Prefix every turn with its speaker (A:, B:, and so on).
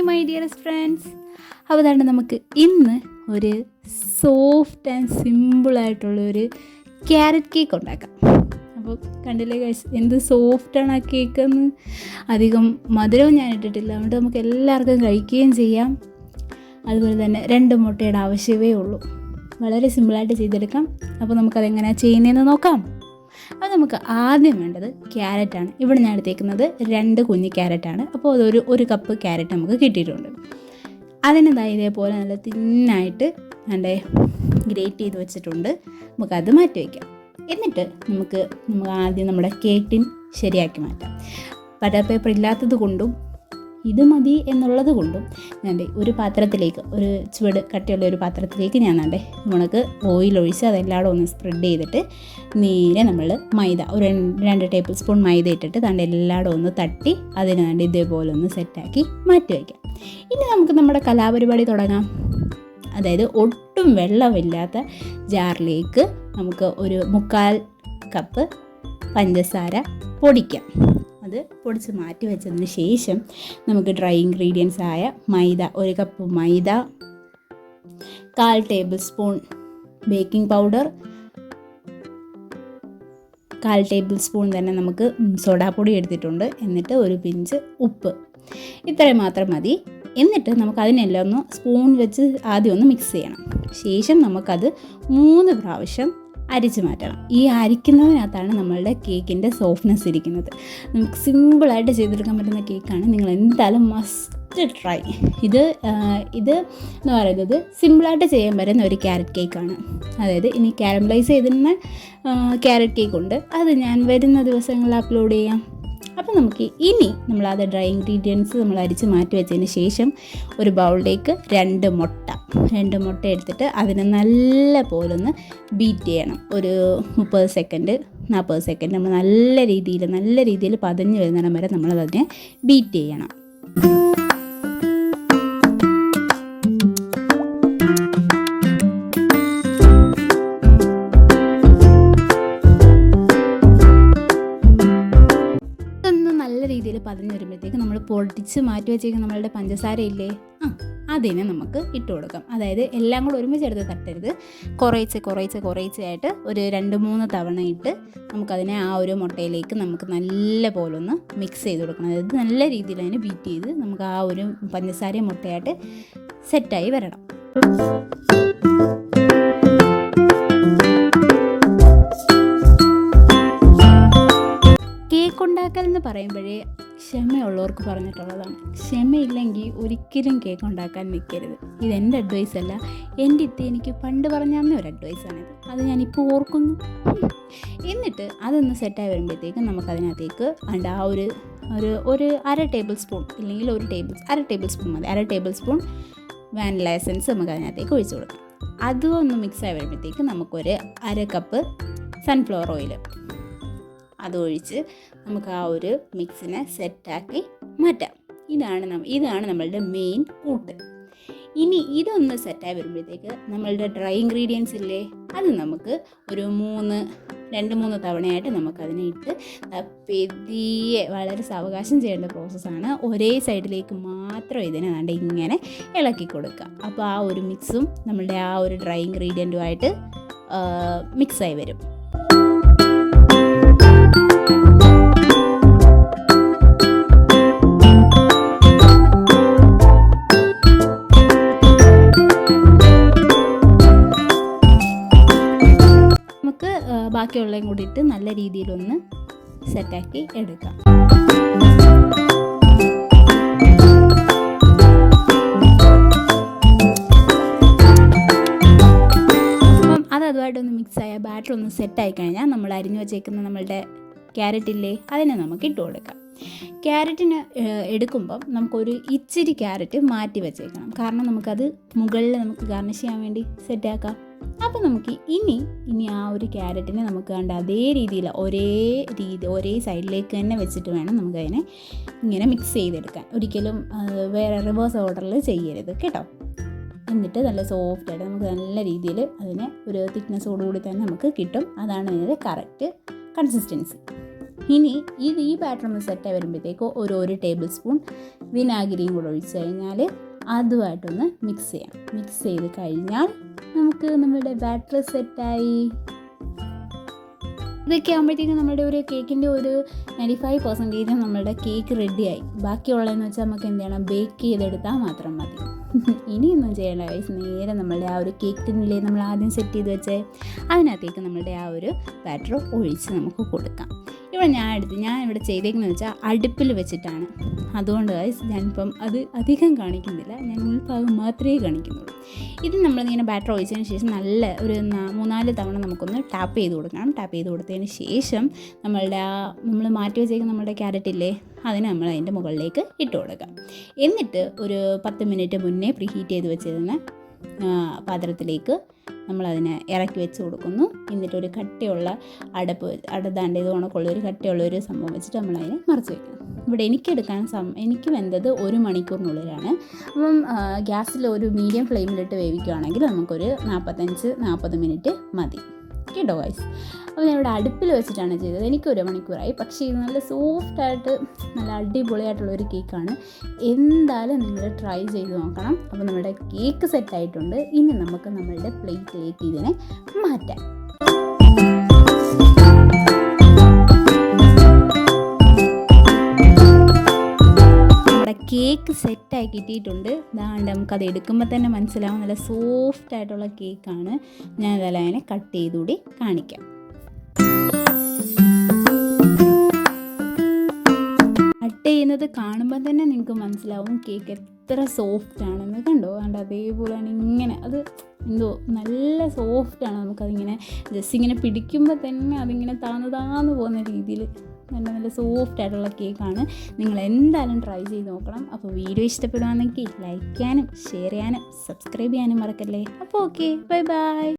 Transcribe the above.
A: Hi my dearest friends അപ്പോൾ അതാണ് നമുക്ക് ഇന്ന് ഒരു സോഫ്റ്റ് ആൻഡ് സിമ്പിളായിട്ടുള്ള ഒരു ക്യാരറ്റ് കേക്ക് ഉണ്ടാക്കാം. അപ്പോൾ കണ്ടില്ലേ കഴിച്ച് എന്ത് സോഫ്റ്റാണ് ആ കേക്ക് എന്ന്? അധികം മധുരവും ഞാൻ ഇട്ടിട്ടില്ല. അതുകൊണ്ട് നമുക്ക് എല്ലാവർക്കും കഴിക്കുകയും ചെയ്യാം. അതുപോലെ തന്നെ രണ്ട് മുട്ടയുടെ ആവശ്യമേ ഉള്ളൂ. വളരെ സിമ്പിളായിട്ട് ചെയ്തെടുക്കാം. അപ്പോൾ നമുക്കതെങ്ങനെയാണ് ചെയ്യുന്നതെന്ന് നോക്കാം. അപ്പോൾ നമുക്ക് ആദ്യം വേണ്ടത് ക്യാരറ്റാണ് ഇവിടെ ഞാൻ എടുത്തേക്കുന്നത് രണ്ട് കുഞ്ഞ് ക്യാരറ്റാണ് അപ്പോൾ അതൊരു ഒരു കപ്പ് ക്യാരറ്റ് നമുക്ക് കിട്ടിയിട്ടുണ്ട്. അതിനെന്താ ഇതേപോലെ നല്ല തിന്നായിട്ട് നല്ല ഗ്രേറ്റ് ചെയ്ത് വെച്ചിട്ടുണ്ട്. നമുക്കത് മാറ്റി വയ്ക്കാം എന്നിട്ട് നമുക്ക് നമുക്ക് ആദ്യം നമ്മുടെ കേക്കിൻ ശരിയാക്കി മാറ്റാം. ബട്ടർ പേപ്പർ ഇല്ലാത്തത് കൊണ്ടും ഇത് മതി എന്നുള്ളത് കൊണ്ടും ഞാൻ ഒരു പാത്രത്തിലേക്ക് ഒരു ചുവട് കട്ടിയുള്ള ഒരു പാത്രത്തിലേക്ക് ഞാൻ ദേ നമുക്ക് ഓയിൽ ഒഴിച്ച് അതെല്ലാടും ഒന്ന് സ്പ്രെഡ് ചെയ്തിട്ട് നേരെ നമ്മൾ മൈദ ഒരു രണ്ട് ടേബിൾ സ്പൂൺ മൈദ ഇട്ടിട്ട് തണ്ട് എല്ലായിടും ഒന്ന് തട്ടി അതിന് വേണ്ടി ഇതേപോലെ ഒന്ന് സെറ്റാക്കി മാറ്റി വയ്ക്കാം ഇനി നമുക്ക് നമ്മുടെ കലാപരിപാടി തുടങ്ങാം. അതായത് ഒട്ടും വെള്ളമില്ലാത്ത ജാറിലേക്ക് നമുക്ക് ഒരു മുക്കാൽ കപ്പ് പഞ്ചസാര പൊടിക്കാം. അത് പൊടിച്ച് മാറ്റി വെച്ചതിന് ശേഷം നമുക്ക് ഡ്രൈ ഇൻഗ്രീഡിയൻസ് ആയ മൈദ ഒരു കപ്പ് മൈദ കാൽ ടേബിൾ സ്പൂൺ ബേക്കിംഗ് പൗഡർ കാൽ ടേബിൾ സ്പൂൺ തന്നെ നമുക്ക് സോഡാപ്പൊടി എടുത്തിട്ടുണ്ട്. എന്നിട്ട് ഒരു പിഞ്ച് ഉപ്പ്. ഇത്രയും മാത്രം മതി. എന്നിട്ട് നമുക്ക് അതിനെല്ലാം ഒന്ന് സ്പൂൺ വെച്ച് ആദ്യം ഒന്ന് മിക്സ് ചെയ്യണം. ശേഷം നമുക്കത് മൂന്ന് പ്രാവശ്യം അരിച്ച് മാറ്റണം. ഈ അരിക്കുന്നതിനകത്താണ് നമ്മളുടെ കേക്കിന്റെ സോഫ്റ്റ്നെസ് ഇരിക്കുന്നത്. നമുക്ക് സിമ്പിളായിട്ട് ചെയ്തെടുക്കാൻ പറ്റുന്ന കേക്കാണ്. നിങ്ങൾ എന്തായാലും മസ്റ്റ് ട്രൈ. ഇത് ഇത് എന്ന് പറയുന്നത് സിമ്പിളായിട്ട് ചെയ്യാൻ പറ്റുന്ന ഒരു ക്യാരറ്റ് കേക്കാണ്. അതായത് ഇനി കാരമലൈസ് ചെയ്തിരുന്ന ക്യാരറ്റ് കേക്ക് ഉണ്ട് അത് ഞാൻ വരുന്ന ദിവസങ്ങളിൽ അപ്ലോഡ് ചെയ്യാം. അപ്പോൾ നമുക്ക് ഇനി നമ്മൾ അത് ഡ്രൈ ഇൻഗ്രീഡിയൻസ് നമ്മൾ അരിച്ച് മാറ്റി വെച്ചതിന് ശേഷം ഒരു ബൗളിലേക്ക് രണ്ട് മുട്ട രണ്ട് മുട്ട എടുത്തിട്ട് അതിനെ നല്ല പോലെ ഒന്ന് ബീറ്റ് ചെയ്യണം. ഒരു മുപ്പത് സെക്കൻഡ് നാൽപ്പത് സെക്കൻഡ് നമ്മൾ നല്ല രീതിയിൽ നല്ല രീതിയിൽ പതഞ്ഞ് വരുന്നിടം വരെ നമ്മളതിനെ ബീറ്റ് ചെയ്യണം. രീതിയിൽ പതഞ്ഞ് വരുമ്പോഴത്തേക്ക് നമ്മൾ പൊടിച്ച് മാറ്റി വെച്ചേക്കുന്ന നമ്മളുടെ പഞ്ചസാര ഇല്ലേ? ആ അതിനെ നമുക്ക് ഇട്ട് കൊടുക്കാം. അതായത് എല്ലാം കൂടെ ഒരുമിച്ച് എടുത്ത് തട്ടരുത്. കുറേച്ച് കുറേച്ച് കുറേച്ചായിട്ട് ഒരു രണ്ട് മൂന്ന് തവണ ഇട്ട് നമുക്കതിനെ ആ ഒരു മുട്ടയിലേക്ക് നമുക്ക് നല്ല പോലെ ഒന്ന് മിക്സ് ചെയ്ത് കൊടുക്കണം. അതായത് നല്ല രീതിയിൽ അതിനെ ബീറ്റ് ചെയ്ത് നമുക്ക് ആ ഒരു പഞ്ചസാരയും മുട്ടയായിട്ട് സെറ്റായി വരണം. എന്ന് പറയുമ്പോഴേ ക്ഷമയുള്ളവർക്ക് പറഞ്ഞിട്ടുള്ളതാണ്. ക്ഷമയില്ലെങ്കിൽ ഒരിക്കലും കേക്ക് ഉണ്ടാക്കാൻ നിൽക്കരുത്. ഇതെന്റെ അഡ്വൈസ് അല്ല. എന്റെ ഇത്തി എനിക്ക് പണ്ട് പറഞ്ഞാൽ ഒരു അഡ്വൈസാണിത് അത് ഞാനിപ്പോൾ ഓർക്കുന്നു. എന്നിട്ട് അതൊന്ന് സെറ്റായി വരുമ്പോഴത്തേക്കും നമുക്കതിനകത്തേക്ക് അണ്ട് ആ ഒരു ഒരു ഒരു അര ടേബിൾ സ്പൂൺ ഇല്ലെങ്കിൽ ഒരു ടേബിൾ അര ടേബിൾ സ്പൂൺ മതി. അര ടേബിൾ സ്പൂൺ വാനില എസൻസ് നമുക്ക് അതിനകത്തേക്ക് ഒഴിച്ചു കൊടുക്കാം. അതും ഒന്ന് മിക്സായി വരുമ്പോഴത്തേക്ക് നമുക്കൊരു അര കപ്പ് സൺഫ്ലവർ ഓയിൽ അതൊഴിച്ച് നമുക്ക് ആ ഒരു മിക്സിനെ സെറ്റാക്കി മാറ്റാം. ഇതാണ് ഇതാണ് നമ്മളുടെ മെയിൻ കൂട്ട്. ഇനി ഇതൊന്ന് സെറ്റായി വരുമ്പോഴത്തേക്ക് നമ്മളുടെ ഡ്രൈ ഇൻഗ്രീഡിയൻസ് ഇല്ലേ? അത് നമുക്ക് ഒരു മൂന്ന് രണ്ട് മൂന്ന് തവണയായിട്ട് നമുക്കതിനെ ഇട്ട് പെതിയെ വളരെ സാവകാശം ചെയ്യേണ്ട പ്രോസസ്സാണ് ഒരേ സൈഡിലേക്ക് മാത്രം ഇതിനെ വേണ്ട ഇങ്ങനെ ഇളക്കി കൊടുക്കുക. അപ്പോൾ ആ ഒരു മിക്സും നമ്മളുടെ ആ ഒരു ഡ്രൈ ഇൻഗ്രീഡിയന്റുമായിട്ട് മിക്സായി വരും. ബാക്കിയുള്ളതും കൂടി ഇട്ട് നല്ല രീതിയിലൊന്ന് സെറ്റാക്കി എടുക്കാം. അപ്പം അത് അതുമായിട്ടൊന്ന് മിക്സ് ആയ ബാറ്റർ ഒന്ന് സെറ്റായി കഴിഞ്ഞാൽ നമ്മൾ അരിഞ്ഞു വച്ചേക്കുന്ന നമ്മളുടെ ക്യാരറ്റ് ഇല്ലേ അതിനെ നമുക്ക് ഇട്ട് കൊടുക്കാം. ക്യാരറ്റിന് എടുക്കുമ്പം നമുക്കൊരു ഇച്ചിരി ക്യാരറ്റ് മാറ്റി വെച്ചേക്കണം. കാരണം നമുക്കത് മുകളിൽ നമുക്ക് ഗാർണിഷ് ചെയ്യാൻ വേണ്ടി സെറ്റാക്കാം അപ്പോൾ നമുക്ക് ഇനി ഇനി ആ ഒരു ക്യാരറ്റിനെ നമുക്ക് കണ്ട അതേ രീതിയിൽ ഒരേ രീതി ഒരേ സൈഡിലേക്ക് തന്നെ വെച്ചിട്ട് വേണം നമുക്കതിനെ ഇങ്ങനെ മിക്സ് ചെയ്തെടുക്കാൻ. ഒരിക്കലും വേറെ റിവേഴ്സ് ഓർഡറിൽ ചെയ്യരുത് കേട്ടോ. എന്നിട്ട് നല്ല സോഫ്റ്റ് ആയിട്ട് നമുക്ക് നല്ല രീതിയിൽ അതിനെ ഒരു തിക്നെസ്സോടുകൂടി തന്നെ നമുക്ക് കിട്ടും. അതാണ് ഇതിന്റെ കറക്റ്റ് കൺസിസ്റ്റൻസി ഇനി ഇത് ഈ പാറ്റേൺ സെറ്റായി വരുമ്പോഴത്തേക്ക് ഒരു ഒരു ടേബിൾ സ്പൂൺ വിനാഗിരിയും കൂടെ ഒഴിച്ച് കഴിഞ്ഞാൽ അതുമായിട്ടൊന്ന് മിക്സ് ചെയ്യാം. മിക്സ് ചെയ്ത് കഴിഞ്ഞാൽ നമുക്ക് നമ്മുടെ ബാറ്റർ സെറ്റായി ഇതൊക്കെ ആകുമ്പോഴത്തേക്കും നമ്മുടെ ഒരു കേക്കിന്റെ ഒരു നയന്റി ഫൈവ് പെർസെന്റേജ് നമ്മുടെ കേക്ക് റെഡിയായി ബാക്കിയുള്ളതെന്ന് വെച്ചാൽ നമുക്ക് എന്ത് ചെയ്യണം? ബേക്ക് ചെയ്തെടുത്താൽ മാത്രം മതി. ഇനിയൊന്നും ചെയ്യേണ്ട വയസ്സ് നേരെ നമ്മളുടെ ആ ഒരു കേക്ക് ടിന്നിലെ നമ്മൾ ആദ്യം സെറ്റ് ചെയ്ത് വെച്ചേ? അതിനകത്തേക്ക് നമ്മളുടെ ആ ഒരു ബാറ്റർ ഒഴിച്ച് നമുക്ക് കൊടുക്കാം. ഇവിടെ ഞാൻ എടുത്ത് ഞാൻ ഇവിടെ ചെയ്തേക്കുന്നത് വെച്ചാൽ അടുപ്പിൽ വെച്ചിട്ടാണ്. അതുകൊണ്ട് ഗൈസ് ഞാനിപ്പം അത് അധികം കാണിക്കുന്നില്ല. ഞാൻ ഉൾഭാഗം മാത്രമേ കാണിക്കുന്നുള്ളൂ. ഇത് നമ്മളിങ്ങനെ ബാറ്റർ ഒഴിച്ചതിന് ശേഷം നല്ല ഒരു മൂന്നാൽ തവണ നമുക്കൊന്ന് ടാപ്പ് ചെയ്ത് കൊടുക്കണം. ടാപ്പ് ചെയ്ത് കൊടുത്തതിന് ശേഷം നമ്മളുടെ ആ നമ്മൾ മാറ്റി വെച്ചേക്കുന്ന നമ്മുടെ ക്യാരറ്റ് ഇല്ലേ? അതിന് നമ്മൾ അതിന്റെ മുകളിലേക്ക് ഇട്ട് കൊടുക്കാം എന്നിട്ട് ഒരു പത്ത് മിനിറ്റ് മുന്നേ പ്രീഹീറ്റ് ചെയ്ത് വെച്ചിരുന്ന പാത്രത്തിലേക്ക് നമ്മളതിനെ ഇറക്കി വെച്ച് കൊടുക്കുന്നു. എന്നിട്ട് ഒരു കട്ടിയുള്ള അടപ്പ് അടതാണ്ട് ഇത് കണക്കുള്ള ഒരു കട്ടിയുള്ള ഒരു സംഭവം വെച്ചിട്ട് നമ്മളതിനെ മറച്ച് വയ്ക്കണം ഇവിടെ എനിക്കെടുക്കാൻ സം എനിക്ക് വെന്തത് ഒരു മണിക്കൂറിനുള്ളിലാണ്. അപ്പം ഗ്യാസിൽ ഒരു മീഡിയം ഫ്ലെയിമിലിട്ട് വേവിക്കുകയാണെങ്കിൽ നമുക്കൊരു നാൽപ്പത്തഞ്ച് നാൽപ്പത് മിനിറ്റ് മതി. കേട്ടോ വൈസ് അപ്പോൾ ഞാൻ ഇവിടെ അടുപ്പിൽ വെച്ചിട്ടാണ് ചെയ്തത്. എനിക്കൊരു മണിക്കൂറായി. പക്ഷേ ഇത് നല്ല സോഫ്റ്റായിട്ട് നല്ല അടിപൊളിയായിട്ടുള്ള ഒരു കേക്കാണ്. എന്തായാലും നിങ്ങൾ ട്രൈ ചെയ്ത് നോക്കണം. അപ്പോൾ നമ്മുടെ കേക്ക് സെറ്റായിട്ടുണ്ട് ഇനി നമുക്ക് നമ്മളുടെ പ്ലേറ്റിലേക്ക് ഇതിനെ മാറ്റാം. കേക്ക് സെറ്റായി കിട്ടിയിട്ടുണ്ട്. ഇതാണ്ട് നമുക്കത് എടുക്കുമ്പോൾ തന്നെ മനസ്സിലാവും. നല്ല സോഫ്റ്റ് ആയിട്ടുള്ള കേക്കാണ്. ഞാൻ അതിനെ കട്ട് ചെയ്തുകൂടി കാണിക്കാം. കട്ട് ചെയ്യുന്നത് കാണുമ്പോൾ തന്നെ നിങ്ങൾക്ക് മനസ്സിലാവും കേക്ക് എത്ര സോഫ്റ്റ് ആണെന്ന്. കണ്ടോ? കണ്ടോ? അതേപോലെ തന്നെ ഇങ്ങനെ. അത് എന്തോ നല്ല സോഫ്റ്റാണ് നമുക്കതിങ്ങനെ ജസ്റ്റ് ഇങ്ങനെ പിടിക്കുമ്പോൾ തന്നെ അതിങ്ങനെ താന്ന് താന്ന് പോകുന്ന രീതിയിൽ നല്ല നല്ല സോഫ്റ്റ് ആയിട്ടുള്ള കേക്കാണ് നിങ്ങൾ എന്തായാലും ട്രൈ ചെയ്ത് നോക്കണം. അപ്പോൾ വീഡിയോ ഇഷ്ടപ്പെടുകയാണെങ്കിൽ ലൈക്ക് ചെയ്യാനും ഷെയർ ചെയ്യാനും സബ്സ്ക്രൈബ് ചെയ്യാനും മറക്കല്ലേ? അപ്പോൾ ഓക്കെ ബൈ ബൈ